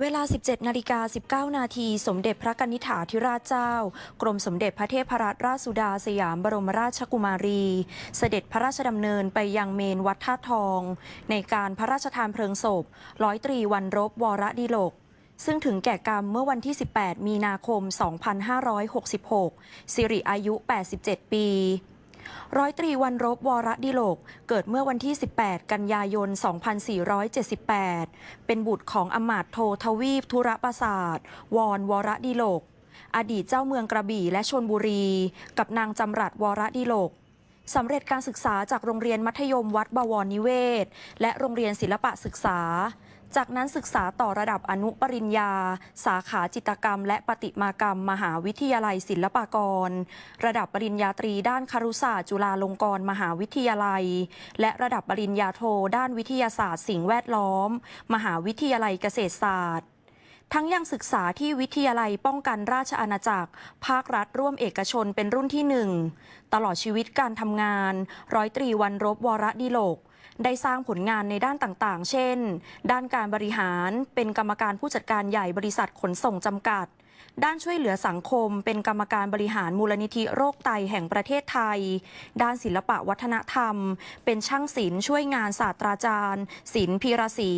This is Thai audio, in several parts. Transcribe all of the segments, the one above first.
เวลา 17 นาฬิกา 19 นาที สมเด็จพระกนิษฐาธิราชเจ้า กรมสมเด็จพระเทพรัตนราชสุดาสยามบรมราชกุมารี เสด็จพระราชดำเนินไปยังเมนวัดท่าทอง ในการพระราชทานเพลิงศพ ร้อยตรีวันรบวรดิโลก ซึ่งถึงแก่กรรมเมื่อวันที่ 18 มีนาคม 2566 สิริอายุ 87 ปี ร้อยตรีวันรบวรดิโลก เกิดเมื่อวันที่ 18 กันยายน 2478 เป็นบุตรของอมาตโททวีปธุระประสาทวรวรดิโลก อดีตเจ้าเมืองกระบี่และชนบุรี กับนางจำรัดวรดิโลกสำเร็จการศึกษาจากโรงเรียนมัธยมวัดบวรนิเวศ และโรงเรียนศิลปะศึกษา จากนั้นศึกษาต่อระดับอนุปริญญา สาขาจิตกรรม และประติมากรรม มหาวิทยาลัยศิลปากร ระดับปริญญาตรีด้านครุศาสตร์จุฬาลงกรณ์มหาวิทยาลัย และระดับปริญญาโทด้านวิทยาศาสตร์ สิ่งแวดล้อม มหาวิทยาลัยเกษตรศาสตร์ทั้งยังศึกษาที่วิทยาลัยป้องกันราชอาณาจักร ภาครัฐร่วมเอกชนเป็นรุ่นที่หนึ่ง ตลอดชีวิตการทำงาน ร้อยตรีวันรบวรดิโลก ได้สร้างผลงานในด้านต่างๆ เช่น ด้านการบริหารเป็นกรรมการผู้จัดการใหญ่บริษัทขนส่งจำกัด ด้านช่วยเหลือสังคม เป็นกรรมการบริหารมูลนิธิโรคไตแห่งประเทศไทย ด้านศิลปะวัฒนธรรม เป็นช่างศิลป์ช่วยงานศาสตราจารย์ศิลป์พีระศรี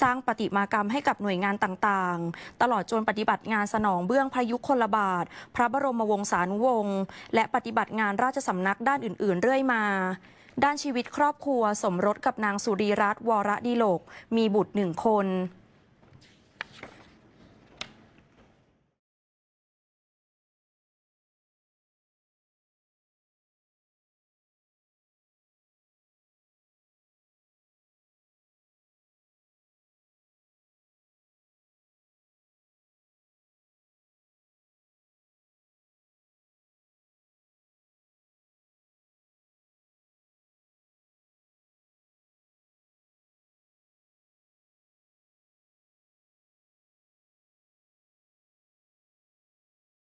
สร้างประติมากรรมให้กับหน่วยงานต่างๆ ตลอดจนปฏิบัติงานสนองเบื้องพระยุคลบาท พระบรมวงศานุวงศ์และปฏิบัติงานราชสำนักด้านอื่น ๆ เรื่อยมา ด้านชีวิตครอบครัวสมรสกับนางสุรีรัตน์วรดีโลก มีบุตรหนึ่งคน